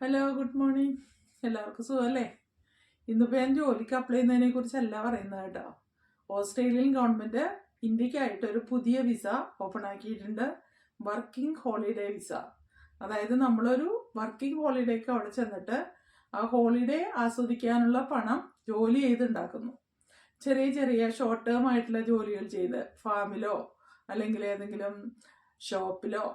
Hello good morning എല്ലാവർക്കും സുഖമല്ലേ? ഇന്നിപ്പോൾ ഞാൻ ജോലിക്ക് അപ്ലൈ ചെയ്യുന്നതിനെ കുറിച്ചല്ല പറയുന്നത് കേട്ടോ. ഓസ്ട്രേലിയൻ ഗവൺമെന്റ് ഇന്ത്യക്കായിട്ട് ഒരു പുതിയ വിസ ഓപ്പൺ ആക്കിയിട്ടുണ്ട്. വർക്കിംഗ് ഹോളിഡേ വിസ അതായത് നമ്മളൊരു വർക്കിംഗ് ഹോളിഡേക്ക് അവിടെ ചെന്നിട്ട് ആ ഹോളിഡേ ആസ്വദിക്കാനുള്ള പണം ജോലി ചെയ്തുണ്ടാക്കുന്നു. ചെറിയ ചെറിയ ഷോർട്ട് ടേം ആയിട്ടുള്ള ജോലികൾ ചെയ്ത് ഫാമിലോ അല്ലെങ്കിൽ ഏതെങ്കിലും ഷോപ്പിലോ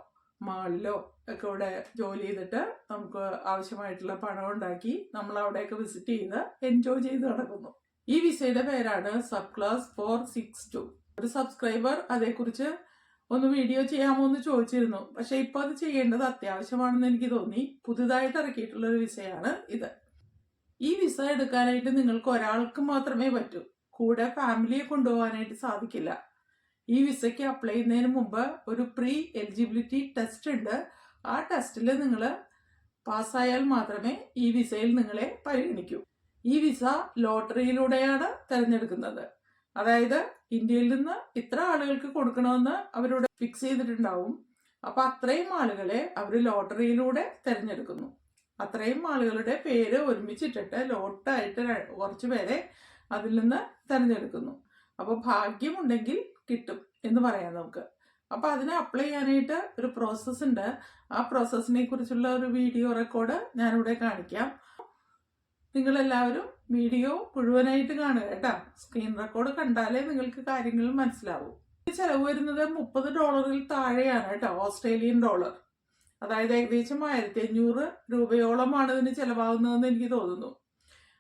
മാളിലോ ഒക്കെ ഇവിടെ ജോലി ചെയ്തിട്ട് നമുക്ക് ആവശ്യമായിട്ടുള്ള പണം ഉണ്ടാക്കി നമ്മൾ അവിടെയൊക്കെ വിസിറ്റ് ചെയ്ത് എൻജോയ് ചെയ്ത് നടക്കുന്നു. ഈ വിസയുടെ പേരാണ് sub class four six two ഒരു സബ്സ്ക്രൈബർ അതേക്കുറിച്ച് ഒന്ന് വീഡിയോ ചെയ്യാമോ എന്ന് ചോദിച്ചിരുന്നു. പക്ഷെ ഇപ്പൊ അത് ചെയ്യേണ്ടത് അത്യാവശ്യമാണെന്ന് എനിക്ക് തോന്നി. പുതുതായിട്ട് ഇറക്കിയിട്ടുള്ള ഒരു വിസയാണ് ഇത്. ഈ വിസ എടുക്കാനായിട്ട് നിങ്ങൾക്ക് ഒരാൾക്ക് മാത്രമേ പറ്റൂ. കൂടെ ഫാമിലിയെ കൊണ്ടുപോകാനായിട്ട് സാധിക്കില്ല. ഈ വിസയ്ക്ക് അപ്ലൈ ചെയ്യുന്നതിന് മുമ്പ് ഒരു പ്രീ എലിജിബിലിറ്റി ടെസ്റ്റ് ഉണ്ട്. ആ ടെസ്റ്റിൽ നിങ്ങൾ പാസ്സായാൽ മാത്രമേ ഈ വിസയിൽ നിങ്ങളെ പരിഗണിക്കൂ. ഈ വിസ ലോട്ടറിയിലൂടെയാണ് തിരഞ്ഞെടുക്കുന്നത്. അതായത് ഇന്ത്യയിൽ നിന്ന് ഇത്ര ആളുകൾക്ക് കൊടുക്കണമെന്ന് അവരോട് ഫിക്സ് ചെയ്തിട്ടുണ്ടാവും. അപ്പൊ അത്രയും ആളുകളെ അവർ ലോട്ടറിയിലൂടെ തിരഞ്ഞെടുക്കുന്നു. അത്രയും ആളുകളുടെ പേര് ഒരുമിച്ചിട്ടിട്ട് ലോട്ടായിട്ട് കുറച്ച് പേരെ അതിൽ നിന്ന് തിരഞ്ഞെടുക്കുന്നു. അപ്പോൾ ഭാഗ്യമുണ്ടെങ്കിൽ കിട്ടും എന്ന് പറയാം നമുക്ക്. അപ്പോൾ അതിനെ അപ്ലൈ ചെയ്യാനായിട്ട് ഒരു പ്രോസസ്സ് ഉണ്ട്. ആ പ്രോസസ്സിനെ കുറിച്ചുള്ള ഒരു വീഡിയോ റെക്കോർഡ് ഞാനിവിടെ കാണിക്കാം. നിങ്ങളെല്ലാവരും വീഡിയോ മുഴുവനായിട്ട് കാണുക കേട്ടോ. സ്ക്രീൻ റെക്കോർഡ് കണ്ടാലേ നിങ്ങൾക്ക് കാര്യങ്ങൾ മനസ്സിലാവും. ചിലവ് വരുന്നത് മുപ്പത് ഡോളറിൽ താഴെയാണ് കേട്ടോ ഓസ്ട്രേലിയൻ ഡോളർ അതായത് ഏകദേശം ആയിരത്തി അഞ്ഞൂറ് രൂപയോളമാണ് ഇതിന് ചിലവാകുന്നതെന്ന് എനിക്ക് തോന്നുന്നു.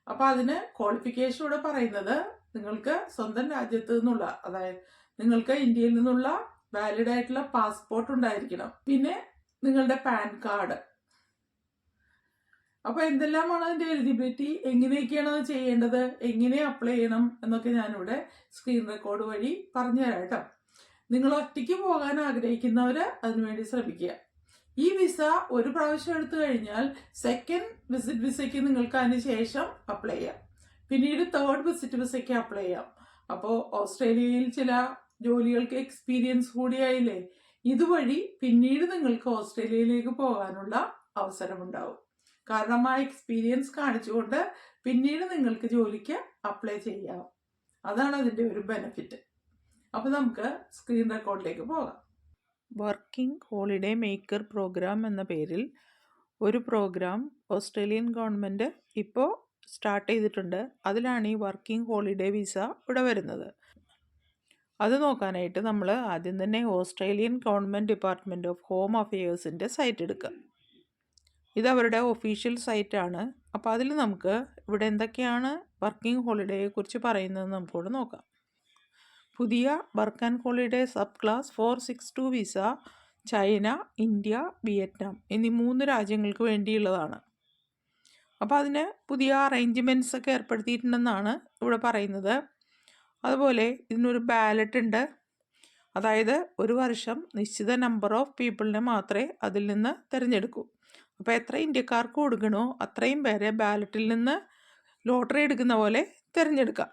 അപ്പോൾ അതിന് ക്വാളിഫിക്കേഷൻ ഇവിടെ പറയുന്നത് നിങ്ങൾക്ക് സ്വന്തം രാജ്യത്ത് നിന്നുള്ള അതായത് നിങ്ങൾക്ക് ഇന്ത്യയിൽ നിന്നുള്ള വാലിഡ് ആയിട്ടുള്ള പാസ്പോർട്ട് ഉണ്ടായിരിക്കണം. പിന്നെ നിങ്ങളുടെ പാൻ കാർഡ് അപ്പൊ എന്തെല്ലാമാണ് അതിന്റെ എലിജിബിലിറ്റി എങ്ങനെയൊക്കെയാണ് അത് ചെയ്യേണ്ടത്? എങ്ങനെ അപ്ലൈ ചെയ്യണം? എന്നൊക്കെ ഞാനിവിടെ സ്ക്രീൻ റെക്കോർഡ് വഴി പറഞ്ഞുതരാം കേട്ടോ. നിങ്ങൾ ഒറ്റയ്ക്ക് പോകാൻ ആഗ്രഹിക്കുന്നവര് അതിനുവേണ്ടി ശ്രമിക്കുക. ഈ വിസ ഒരു പ്രാവശ്യം എടുത്തു കഴിഞ്ഞാൽ സെക്കൻഡ് വിസിറ്റ് വിസയ്ക്ക് നിങ്ങൾക്ക് അതിന് ശേഷം അപ്ലൈ ചെയ്യാം. പിന്നീട് തേർഡ് വിസിറ്റ് വിസയ്ക്ക് അപ്ലൈ ചെയ്യാം. അപ്പോൾ ഓസ്ട്രേലിയയിൽ ചില ജോലികൾക്ക് എക്സ്പീരിയൻസ് കൂടിയായില്ലേ? ഇതുവഴി പിന്നീട് നിങ്ങൾക്ക് ഓസ്ട്രേലിയയിലേക്ക് പോകാനുള്ള അവസരമുണ്ടാവും. കാരണം ആ എക്സ്പീരിയൻസ് കാണിച്ചുകൊണ്ട് പിന്നീട് നിങ്ങൾക്ക് ജോലിക്ക് അപ്ലൈ ചെയ്യാം. അതാണ് അതിന്റെ ഒരു ബെനിഫിറ്റ് അപ്പോൾ നമുക്ക് സ്ക്രീൻ റെക്കോർഡിലേക്ക് പോകാം. വർക്കിംഗ് ഹോളിഡേ മേക്കർ പ്രോഗ്രാം എന്ന പേരിൽ ഒരു പ്രോഗ്രാം ഓസ്ട്രേലിയൻ ഗവൺമെന്റ് ഇപ്പോൾ സ്റ്റാർട്ട് ചെയ്തിട്ടുണ്ട്. അതിലാണ് ഈ വർക്കിംഗ് ഹോളിഡേ വിസ ഇവിടെ വരുന്നത്. അത് നോക്കാനായിട്ട് നമ്മൾ ആദ്യം തന്നെ Australian government department of home അഫയേഴ്സിന്റെ site എടുക്കുക. ഇത് അവരുടെ ഒഫീഷ്യൽ സൈറ്റാണ്. അപ്പോൾ അതിൽ നമുക്ക് ഇവിടെ എന്തൊക്കെയാണ് വർക്കിംഗ് ഹോളിഡേയെ കുറിച്ച് പറയുന്നത് നമുക്കിവിടെ നോക്കാം. പുതിയ work and holiday sub class four six two visa China India Vietnam എന്നീ മൂന്ന് രാജ്യങ്ങൾക്ക് വേണ്ടിയുള്ളതാണ്. അപ്പോൾ അതിന് പുതിയ അറേഞ്ച്മെന്റ്സ് ഒക്കെ ഏർപ്പെടുത്തിയിട്ടുണ്ടെന്നാണ് ഇവിടെ പറയുന്നത്. അതുപോലെ ഇതിനൊരു ബാലറ്റ് ഉണ്ട്. അതായത് ഒരു വർഷം നിശ്ചിത നമ്പർ ഓഫ് പീപ്പിളിനെ മാത്രമേ അതിൽ നിന്ന് തിരഞ്ഞെടുക്കൂ. അപ്പോൾ എത്ര ഇന്ത്യക്കാർക്ക് കൊടുക്കണോ അത്രയും പേരെ ബാലറ്റിൽ നിന്ന് ലോട്ടറി എടുക്കുന്ന പോലെ തിരഞ്ഞെടുക്കാം.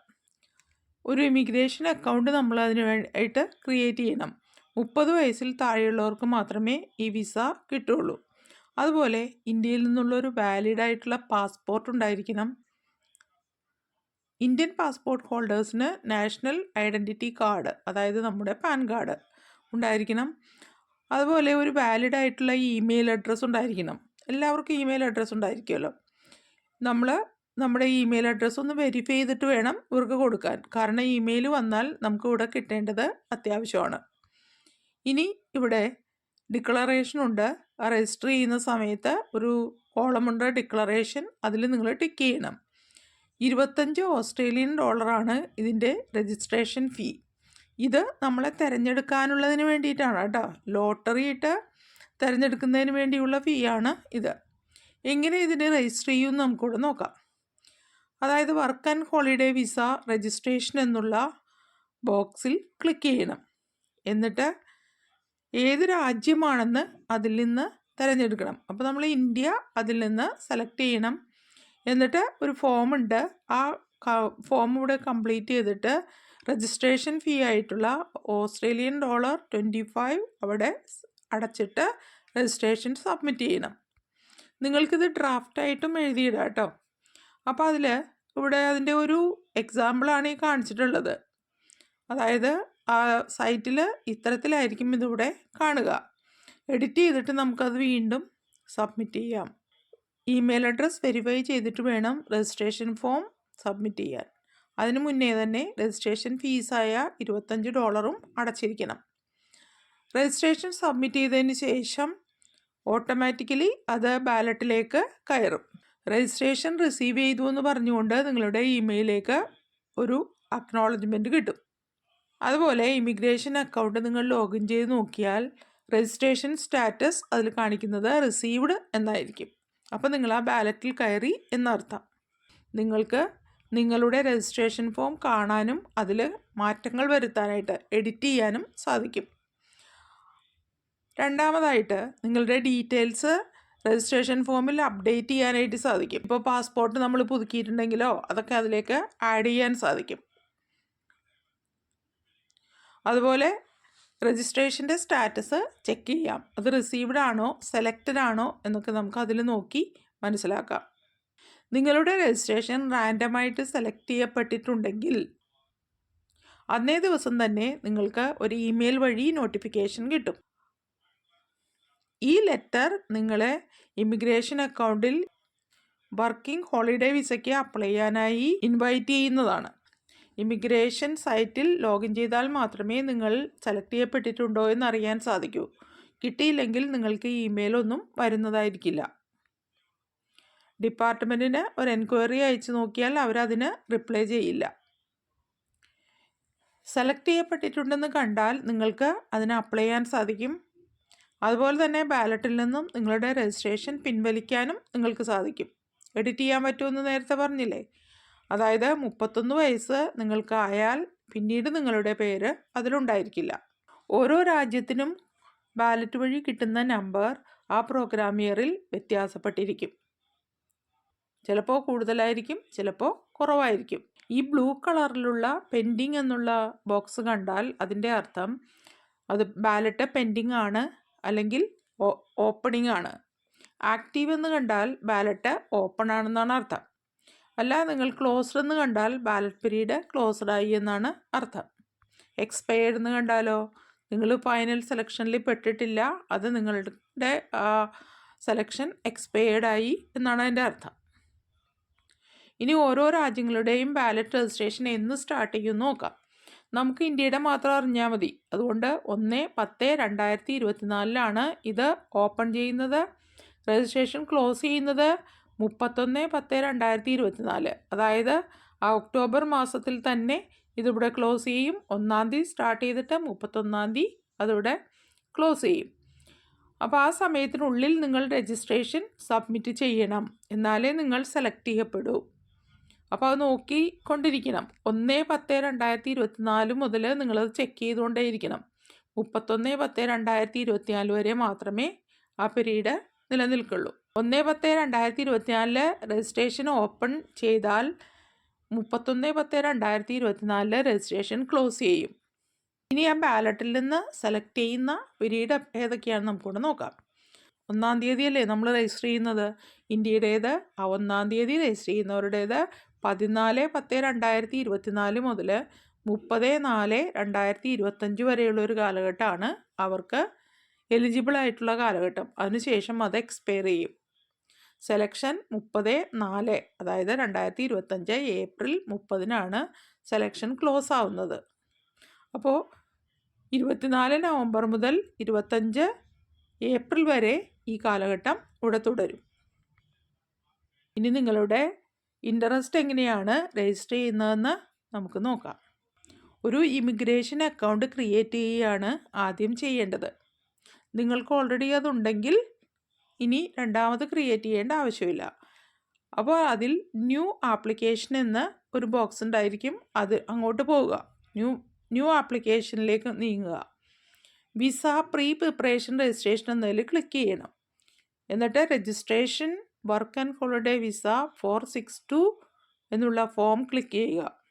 ഒരു ഇമിഗ്രേഷൻ അക്കൗണ്ട് നമ്മൾ അതിന് വേണ്ടിയിട്ട് ക്രിയേറ്റ് ചെയ്യണം. മുപ്പത് വയസ്സിൽ താഴെയുള്ളവർക്ക് മാത്രമേ ഈ വിസ കിട്ടുള്ളൂ അതുപോലെ ഇന്ത്യയിൽ നിന്നുള്ളൊരു വാലിഡ് ആയിട്ടുള്ള പാസ്പോർട്ട് ഉണ്ടായിരിക്കണം. ഇന്ത്യൻ പാസ്പോർട്ട് ഹോൾഡേഴ്സിന് നാഷണൽ ഐഡന്റിറ്റി കാർഡ് അതായത് നമ്മുടെ പാൻ കാർഡ് ഉണ്ടായിരിക്കണം. അതുപോലെ ഒരു വാലിഡ് ആയിട്ടുള്ള ഇമെയിൽ അഡ്രസ്സ് ഉണ്ടായിരിക്കണം. എല്ലാവർക്കും ഇമെയിൽ അഡ്രസ്സ് ഉണ്ടായിരിക്കുമല്ലോ. നമ്മൾ നമ്മുടെ ഇമെയിൽ അഡ്രസ്സ് ഒന്ന് വെരിഫൈ ചെയ്തിട്ട് വേണം ഇവർക്ക് കൊടുക്കാൻ. കാരണം ഇമെയിൽ വന്നാൽ നമുക്ക് ഇവിടെ കിട്ടേണ്ടത് അത്യാവശ്യമാണ്. ഇനി ഇവിടെ ഡിക്ലറേഷനുണ്ട് രജിസ്റ്റർ ചെയ്യുന്ന സമയത്ത് ഒരു കോളമുണ്ട് ഡിക്ലറേഷൻ. അതിൽ നിങ്ങൾ ടിക്ക് ചെയ്യണം. ഇരുപത്തഞ്ച് ഓസ്ട്രേലിയൻ ഡോളറാണ് ഇതിന്റെ രജിസ്ട്രേഷൻ ഫീ. ഇത് നമ്മളെ തിരഞ്ഞെടുക്കാനുള്ളതിന് വേണ്ടിയിട്ടാണ് കേട്ടോ. ലോട്ടറി ഇട്ട് തിരഞ്ഞെടുക്കുന്നതിന് വേണ്ടിയുള്ള ഫീ ആണ് ഇത്. എങ്ങനെ ഇതിനെ രജിസ്റ്റർ ചെയ്യുമെന്ന് നമുക്കിവിടെ നോക്കാം. അതായത് work and holiday visa registration എന്നുള്ള ബോക്സിൽ ക്ലിക്ക് ചെയ്യണം. എന്നിട്ട് ഏത് രാജ്യമാണെന്ന് അതിൽ നിന്ന് തിരഞ്ഞെടുക്കണം. അപ്പോൾ നമ്മൾ ഇന്ത്യ അതിൽ നിന്ന് സെലക്ട് ചെയ്യണം. എന്നിട്ട് ഒരു ഫോം ഉണ്ട് ആ ഫോം ഇവിടെ കംപ്ലീറ്റ് ചെയ്തിട്ട് രജിസ്ട്രേഷൻ ഫീ ആയിട്ടുള്ള ഓസ്ട്രേലിയൻ ഡോളർ ട്വന്റി ഫൈവ് അവിടെ അടച്ചിട്ട് രജിസ്ട്രേഷൻ സബ്മിറ്റ് ചെയ്യണം. നിങ്ങൾക്കിത് ഡ്രാഫ്റ്റായിട്ടും എഴുതിയിടാം കേട്ടോ. അപ്പോൾ അതിൽ ഇവിടെ അതിന്റെ ഒരു എക്സാമ്പിളാണ് ഈ കാണിച്ചിട്ടുള്ളത്. അതായത് ആ സൈറ്റിൽ ഇത്തരത്തിലായിരിക്കും ഇതിവിടെ കാണുക. എഡിറ്റ് ചെയ്തിട്ട് നമുക്കത് വീണ്ടും സബ്മിറ്റ് ചെയ്യാം. ഇമെയിൽ അഡ്രസ്സ് വെരിഫൈ ചെയ്തിട്ട് വേണം രജിസ്ട്രേഷൻ ഫോം സബ്മിറ്റ് ചെയ്യാൻ. അതിനു മുന്നേ തന്നെ രജിസ്ട്രേഷൻ ഫീസായ ഇരുപത്തഞ്ച് ഡോളറും അടച്ചിരിക്കണം. രജിസ്ട്രേഷൻ സബ്മിറ്റ് ചെയ്തതിന് ശേഷം ഓട്ടോമാറ്റിക്കലി അത് ബാലറ്റിലേക്ക് കയറും. രജിസ്ട്രേഷൻ റിസീവ് ചെയ്തു എന്ന് പറഞ്ഞുകൊണ്ട് നിങ്ങളുടെ ഇമെയിലേക്ക് ഒരു അക്നോളജ്മെന്റ് കിട്ടും. അതുപോലെ ഇമിഗ്രേഷൻ അക്കൗണ്ട് നിങ്ങൾ ലോഗിൻ ചെയ്ത് നോക്കിയാൽ രജിസ്ട്രേഷൻ സ്റ്റാറ്റസ് അതിൽ കാണിക്കുന്നത് റിസീവ്ഡ് എന്നായിരിക്കും. അപ്പോൾ നിങ്ങൾ ആ ബാലറ്റിൽ കയറി എന്നർത്ഥം. നിങ്ങൾക്ക് നിങ്ങളുടെ രജിസ്ട്രേഷൻ ഫോം കാണാനും അതിൽ മാറ്റങ്ങൾ വരുത്താനായിട്ട് എഡിറ്റ് ചെയ്യാനും സാധിക്കും. രണ്ടാമതായിട്ട് നിങ്ങളുടെ ഡീറ്റെയിൽസ് രജിസ്ട്രേഷൻ ഫോമിൽ അപ്ഡേറ്റ് ചെയ്യാനായിട്ട് സാധിക്കും. ഇപ്പോൾ പാസ്പോർട്ട് നമ്മൾ പുതുക്കിയിട്ടുണ്ടെങ്കിലോ അതൊക്കെ അതിലേക്ക് ആഡ് ചെയ്യാൻ സാധിക്കും. അതുപോലെ രജിസ്ട്രേഷന്റെ സ്റ്റാറ്റസ് ചെക്ക് ചെയ്യാം. അത് റിസീവ്ഡ് ആണോ സെലക്റ്റഡ് ആണോ എന്നൊക്കെ നമുക്ക് അതിൽ നോക്കി മനസ്സിലാക്കാം. നിങ്ങളുടെ രജിസ്ട്രേഷൻ റാൻഡമായിട്ട് സെലക്ട് ചെയ്യപ്പെട്ടിട്ടുണ്ടെങ്കിൽ അന്നേ ദിവസം തന്നെ നിങ്ങൾക്ക് ഒരു ഇമെയിൽ വഴി നോട്ടിഫിക്കേഷൻ കിട്ടും. ഈ ലെറ്റർ നിങ്ങളെ ഇമിഗ്രേഷൻ അക്കൗണ്ടിൽ വർക്കിംഗ് ഹോളിഡേ വിസയ്ക്ക് അപ്ലൈ ചെയ്യാനായി ഇൻവൈറ്റ് ചെയ്യുന്നതാണ്. ഇമിഗ്രേഷൻ സൈറ്റിൽ ലോഗിൻ ചെയ്താൽ മാത്രമേ നിങ്ങൾ സെലക്ട് ചെയ്യപ്പെട്ടിട്ടുണ്ടോ എന്ന് അറിയാൻ സാധിക്കൂ. കിട്ടിയില്ലെങ്കിൽ നിങ്ങൾക്ക് ഇമെയിലൊന്നും വരുന്നതായിരിക്കില്ല. ഡിപ്പാർട്ട്മെന്റിന് ഒരു എൻക്വയറി അയച്ചു നോക്കിയാൽ അവരതിന് റിപ്ലൈ ചെയ്യില്ല. സെലക്ട് ചെയ്യപ്പെട്ടിട്ടുണ്ടെന്ന് കണ്ടാൽ നിങ്ങൾക്ക് അതിന് അപ്ലൈ ചെയ്യാൻ സാധിക്കും. അതുപോലെ തന്നെ ബാലറ്റിൽ നിന്നും നിങ്ങളുടെ രജിസ്ട്രേഷൻ പിൻവലിക്കാനും നിങ്ങൾക്ക് സാധിക്കും. എഡിറ്റ് ചെയ്യാൻ പറ്റുമെന്ന് നേരത്തെ പറഞ്ഞില്ലേ? അതായത് മുപ്പത്തൊന്ന് വയസ്സ് നിങ്ങൾക്കായാൽ പിന്നീട് നിങ്ങളുടെ പേര് അതിലുണ്ടായിരിക്കില്ല. ഓരോ രാജ്യത്തിനും ബാലറ്റ് വഴി കിട്ടുന്ന നമ്പർ ആ പ്രോഗ്രാം ഇയറിൽ വ്യത്യാസപ്പെട്ടിരിക്കും. ചിലപ്പോൾ കൂടുതലായിരിക്കും ചിലപ്പോൾ കുറവായിരിക്കും. ഈ ബ്ലൂ കളറിലുള്ള പെൻഡിങ് എന്നുള്ള ബോക്സ് കണ്ടാൽ അതിന്റെ അർത്ഥം അത് ബാലറ്റ് പെൻഡിങ് ആണ് അല്ലെങ്കിൽ ഓപ്പണിംഗ് ആണ്. ആക്റ്റീവ് എന്ന് കണ്ടാൽ ബാലറ്റ് ഓപ്പൺ ആണെന്നാണ് അർത്ഥം. അല്ല നിങ്ങൾ ക്ലോസ്ഡ് എന്ന് കണ്ടാൽ ബാലറ്റ് പീരീഡ് ക്ലോസ്ഡ് ആയി എന്നാണ് അർത്ഥം. എക്സ്പയർഡ് എന്ന് കണ്ടാലോ? നിങ്ങൾ ഫൈനൽ സെലക്ഷനിൽ പെട്ടിട്ടില്ല അത് നിങ്ങളുടെ സെലക്ഷൻ എക്സ്പയർഡ് ആയി എന്നാണ് അതിന്റെ അർത്ഥം. ഇനി ഓരോ രാജ്യങ്ങളുടെയും ബാലറ്റ് രജിസ്ട്രേഷൻ എന്ന് സ്റ്റാർട്ട് ചെയ്യുമെന്ന് നോക്കാം. നമുക്ക് ഇന്ത്യയുടെ മാത്രം അറിഞ്ഞാൽ മതി. അതുകൊണ്ട് ഒന്ന് പത്ത് രണ്ടായിരത്തി ഇരുപത്തിനാലിലാണ് ഇത് ഓപ്പൺ ചെയ്യുന്നത്. രജിസ്ട്രേഷൻ ക്ലോസ് ചെയ്യുന്നത്. മുപ്പത്തൊന്ന് പത്ത് രണ്ടായിരത്തി ഇരുപത്തിനാല് അതായത് ആ ഒക്ടോബർ മാസത്തിൽ തന്നെ ഇതിവിടെ ക്ലോസ് ചെയ്യും. ഒന്നാം തീയതി സ്റ്റാർട്ട് ചെയ്തിട്ട് മുപ്പത്തൊന്നാം തീയതി അതിവിടെ ക്ലോസ് ചെയ്യും. അപ്പോൾ ആ സമയത്തിനുള്ളിൽ നിങ്ങൾ രജിസ്ട്രേഷൻ സബ്മിറ്റ് ചെയ്യണം. എന്നാലേ നിങ്ങൾ സെലക്ട് ചെയ്യപ്പെടൂ. അപ്പോൾ അത് നോക്കിക്കൊണ്ടിരിക്കണം. ഒന്ന് പത്ത് രണ്ടായിരത്തി ഇരുപത്തിനാല് മുതൽ നിങ്ങളത് ചെക്ക് ചെയ്തുകൊണ്ടേയിരിക്കണം. മുപ്പത്തൊന്ന് പത്ത് രണ്ടായിരത്തി ഇരുപത്തിനാല് വരെ മാത്രമേ ആ പീരീഡ് നിലനിൽക്കുള്ളൂ. ഒന്ന് പത്ത് രണ്ടായിരത്തി ഇരുപത്തിനാലിൽ രജിസ്ട്രേഷൻ ഓപ്പൺ ചെയ്താൽ മുപ്പത്തൊന്ന് പത്ത് രണ്ടായിരത്തി ഇരുപത്തിനാലിൽ രജിസ്ട്രേഷൻ ക്ലോസ് ചെയ്യും. ഇനി ആ ബാലറ്റിൽ നിന്ന് സെലക്ട് ചെയ്യുന്ന പീരീഡ് ഏതൊക്കെയാണെന്ന് നമുക്കൊന്ന് നോക്കാം. ഒന്നാം തീയതിയല്ലേ നമ്മൾ രജിസ്റ്റർ ചെയ്യുന്നത്? ഇന്ത്യയുടേത്? ആ ഒന്നാം തീയതി രജിസ്റ്റർ ചെയ്യുന്നവരുടേത് പതിനാല് പത്ത് രണ്ടായിരത്തി ഇരുപത്തിനാല് മുതൽ മുപ്പത് നാല് രണ്ടായിരത്തി ഇരുപത്തഞ്ച് വരെയുള്ള ഒരു കാലഘട്ടമാണ് അവർക്ക് എലിജിബിൾ ആയിട്ടുള്ള കാലഘട്ടം. അതിനുശേഷം അത് എക്സ്പയർ ചെയ്യും. സെലക്ഷൻ മുപ്പത് നാല് അതായത് രണ്ടായിരത്തി ഇരുപത്തഞ്ച് ഏപ്രിൽ മുപ്പതിനാണ് സെലക്ഷൻ ക്ലോസ് ആവുന്നത് അപ്പോൾ ഇരുപത്തിനാല് നവംബർ മുതൽ ഇരുപത്തഞ്ച് ഏപ്രിൽ വരെ ഈ കാലഘട്ടം ഇവിടെ തുടരും. ഇനി നിങ്ങളുടെ ഇൻട്രസ്റ്റ് എങ്ങനെയാണ് രജിസ്റ്റർ ചെയ്യുന്നതെന്ന് നമുക്ക് നോക്കാം. ഒരു ഇമിഗ്രേഷൻ അക്കൗണ്ട് ക്രിയേറ്റ് ചെയ്യുകയാണ് ആദ്യം ചെയ്യേണ്ടത്. നിങ്ങൾക്ക് ഓൾറെഡി അതുണ്ടെങ്കിൽ ഇനി രണ്ടാമത് ക്രിയേറ്റ് ചെയ്യേണ്ട ആവശ്യമില്ല. അപ്പോൾ അതിൽ ന്യൂ ആപ്ലിക്കേഷൻ എന്ന ഒരു ബോക്സ് ഉണ്ടായിരിക്കും. അത് അങ്ങോട്ട് പോവുക. ന്യൂ ന്യൂ ആപ്ലിക്കേഷനിലേക്ക് നീങ്ങുക. വിസ പ്രീ പ്രിപ്പറേഷൻ രജിസ്ട്രേഷൻ എന്നതിൽ ക്ലിക്ക് ചെയ്യണം. എന്നിട്ട് registration work and holiday visa four six two എന്നുള്ള ഫോം ക്ലിക്ക് ചെയ്യുക.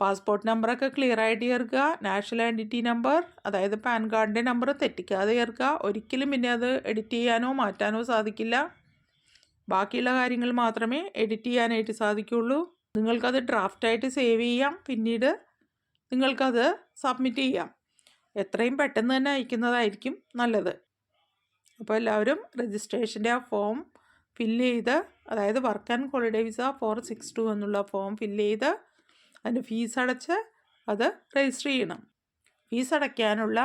പാസ്പോർട്ട് നമ്പറൊക്കെ ക്ലിയർ ആയിട്ട് ചേർക്കുക. നാഷണൽ ഐഡന്റിറ്റി നമ്പർ അതായത് പാൻ കാർഡിന്റെ നമ്പർ തെറ്റിക്കാതെ ചേർക്കുക. ഒരിക്കലും പിന്നെ അത് എഡിറ്റ് ചെയ്യാനോ മാറ്റാനോ സാധിക്കില്ല. ബാക്കിയുള്ള കാര്യങ്ങൾ മാത്രമേ എഡിറ്റ് ചെയ്യാനായിട്ട് സാധിക്കുള്ളൂ. നിങ്ങൾക്കത് ഡ്രാഫ്റ്റായിട്ട് സേവ് ചെയ്യാം. പിന്നീട് നിങ്ങൾക്കത് സബ്മിറ്റ് ചെയ്യാം. എത്രയും പെട്ടെന്ന് തന്നെ അയക്കുന്നതായിരിക്കും നല്ലത്. അപ്പോൾ എല്ലാവരും രജിസ്ട്രേഷന്റെ ആ ഫോം ഫില്ല് ചെയ്ത് അതായത് work and holiday visa four six two എന്നുള്ള ഫോം ഫില്ല് ചെയ്ത് അതിന്റെ ഫീസ് അടച്ച് അത് രജിസ്റ്റർ ചെയ്യണം. ഫീസ് അടയ്ക്കാനുള്ള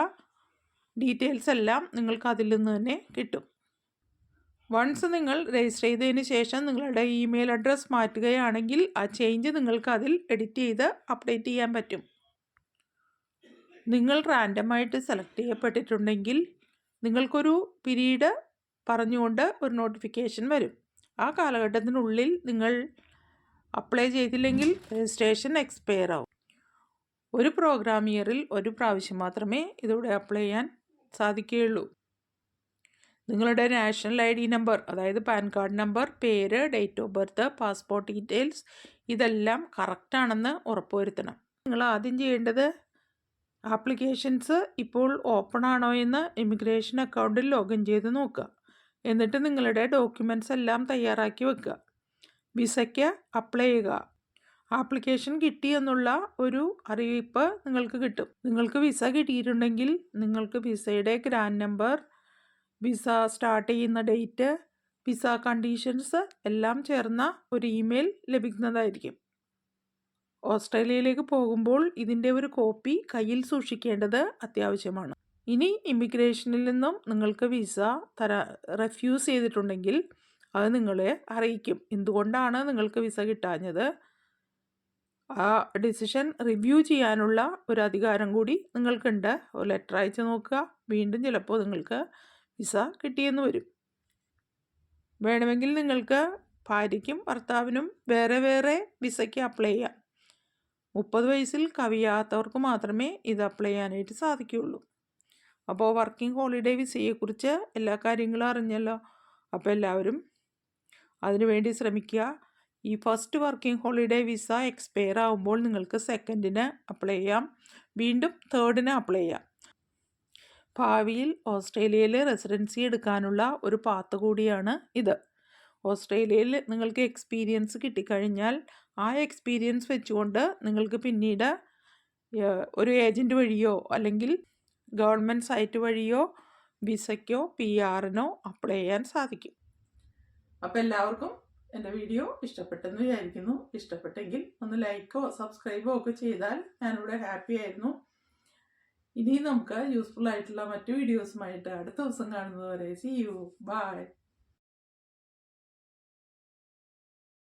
ഡീറ്റെയിൽസ് എല്ലാം നിങ്ങൾക്ക് അതിൽ നിന്ന് തന്നെ കിട്ടും. വൺസ് നിങ്ങൾ രജിസ്റ്റർ ചെയ്തതിന് ശേഷം നിങ്ങളുടെ ഇമെയിൽ അഡ്രസ്സ് മാറ്റുകയാണെങ്കിൽ ആ ചേഞ്ച് നിങ്ങൾക്ക് അതിൽ എഡിറ്റ് ചെയ്ത് അപ്ഡേറ്റ് ചെയ്യാൻ പറ്റും. നിങ്ങൾ റാൻഡമായിട്ട് സെലക്ട് ചെയ്യപ്പെട്ടിട്ടുണ്ടെങ്കിൽ നിങ്ങൾക്കൊരു പിരീഡ് പറഞ്ഞുകൊണ്ട് ഒരു നോട്ടിഫിക്കേഷൻ വരും. ആ കാലഘട്ടത്തിനുള്ളിൽ നിങ്ങൾ അപ്ലൈ ചെയ്തില്ലെങ്കിൽ രജിസ്ട്രേഷൻ എക്സ്പയർ ആവും ഒരു പ്രോഗ്രാം ഇയറിൽ ഒരു പ്രാവശ്യം മാത്രമേ ഇതിലൂടെ അപ്ലൈ ചെയ്യാൻ സാധിക്കുകയുള്ളൂ. നിങ്ങളുടെ നാഷണൽ ഐ ഡി നമ്പർ അതായത് പാൻ കാർഡ് നമ്പർ പേര് date of birth passport details ഇതെല്ലാം കറക്റ്റാണെന്ന് ഉറപ്പുവരുത്തണം. നിങ്ങൾ ആദ്യം ചെയ്യേണ്ടത് ആപ്ലിക്കേഷൻസ് ഇപ്പോൾ ഓപ്പൺ ആണോ എന്ന് ഇമിഗ്രേഷൻ അക്കൗണ്ടിൽ ലോഗിൻ ചെയ്ത് നോക്കുക. എന്നിട്ട് നിങ്ങളുടെ ഡോക്യുമെന്റ്സ് എല്ലാം തയ്യാറാക്കി വെക്കുക. വിസയ്ക്ക് അപ്ലൈ ചെയ്യുക. ആപ്ലിക്കേഷൻ കിട്ടിയെന്നുള്ള ഒരു അറിയിപ്പ് നിങ്ങൾക്ക് കിട്ടും. നിങ്ങൾക്ക് വിസ കിട്ടിയിട്ടുണ്ടെങ്കിൽ നിങ്ങൾക്ക് വിസയുടെ ഗ്രാൻഡ് നമ്പർ വിസ സ്റ്റാർട്ട് ചെയ്യുന്ന ഡേറ്റ് വിസ കണ്ടീഷൻസ് എല്ലാം ചേർന്ന ഒരു ഇമെയിൽ ലഭിക്കുന്നതായിരിക്കും. ഓസ്ട്രേലിയയിലേക്ക് പോകുമ്പോൾ ഇതിന്റെ ഒരു കോപ്പി കയ്യിൽ സൂക്ഷിക്കേണ്ടത് അത്യാവശ്യമാണ്. ഇനി ഇമിഗ്രേഷനിൽ നിന്നും നിങ്ങൾക്ക് വിസ തരാ റെഫ്യൂസ് ചെയ്തിട്ടുണ്ടെങ്കിൽ അത് നിങ്ങളെ അറിയിക്കും. എന്തുകൊണ്ടാണ് നിങ്ങൾക്ക് വിസ കിട്ടാഞ്ഞത്? ആ ഡിസിഷൻ റിവ്യൂ ചെയ്യാനുള്ള ഒരു അധികാരം കൂടി നിങ്ങൾക്കുണ്ട്. ഒരു ലെറ്റർ അയച്ച് നോക്കുക. വീണ്ടും ചിലപ്പോൾ നിങ്ങൾക്ക് വിസ കിട്ടിയെന്ന് വരും. വേണമെങ്കിൽ നിങ്ങൾക്ക് ഭാര്യയ്ക്കും ഭർത്താവിനും വേറെ വേറെ വിസയ്ക്ക് അപ്ലൈ ചെയ്യാം. മുപ്പത് വയസ്സിൽ കവിയാത്തവർക്ക് മാത്രമേ ഇത് അപ്ലൈ ചെയ്യാനായിട്ട് സാധിക്കുകയുള്ളൂ. അപ്പോൾ വർക്കിംഗ് ഹോളിഡേ വിസയെക്കുറിച്ച് എല്ലാ കാര്യങ്ങളും അറിഞ്ഞല്ലോ. അപ്പോൾ എല്ലാവരും അതിനുവേണ്ടി ശ്രമിക്കുക. ഈ first working holiday visa expire ആകുമ്പോൾ നിങ്ങൾക്ക് സെക്കൻഡിന് അപ്ലൈ ചെയ്യാം. വീണ്ടും തേർഡിന് അപ്ലൈ ചെയ്യാം. ഭാവിയിൽ ഓസ്ട്രേലിയയിൽ റെസിഡൻസി എടുക്കാനുള്ള ഒരു പാത്ത് കൂടിയാണ് ഇത്. ഓസ്ട്രേലിയയിൽ നിങ്ങൾക്ക് എക്സ്പീരിയൻസ് കിട്ടിക്കഴിഞ്ഞാൽ ആ എക്സ്പീരിയൻസ് വെച്ചുകൊണ്ട് നിങ്ങൾക്ക് പിന്നീട് ഒരു ഏജന്റ് വഴിയോ അല്ലെങ്കിൽ ഗവൺമെന്റ് സൈറ്റ് വഴിയോ വിസയ്ക്കോ പി ആറിനോ അപ്ലൈ ചെയ്യാൻ സാധിക്കും. അപ്പോൾ എല്ലാവർക്കും എന്റെ വീഡിയോ ഇഷ്ടപ്പെട്ടെന്ന് വിചാരിക്കുന്നു. ഇഷ്ടപ്പെട്ടെങ്കിൽ ഒന്ന് ലൈക്കോ സബ്സ്ക്രൈബോ ഒക്കെ ചെയ്താൽ ഞാനിവിടെ ഹാപ്പി ആയിരുന്നു. ഇനി നമുക്ക് യൂസ്ഫുൾ ആയിട്ടുള്ള മറ്റു വീഡിയോസുമായിട്ട് അടുത്ത ദിവസം കാണുന്നത് വരെ സി യു ബൈ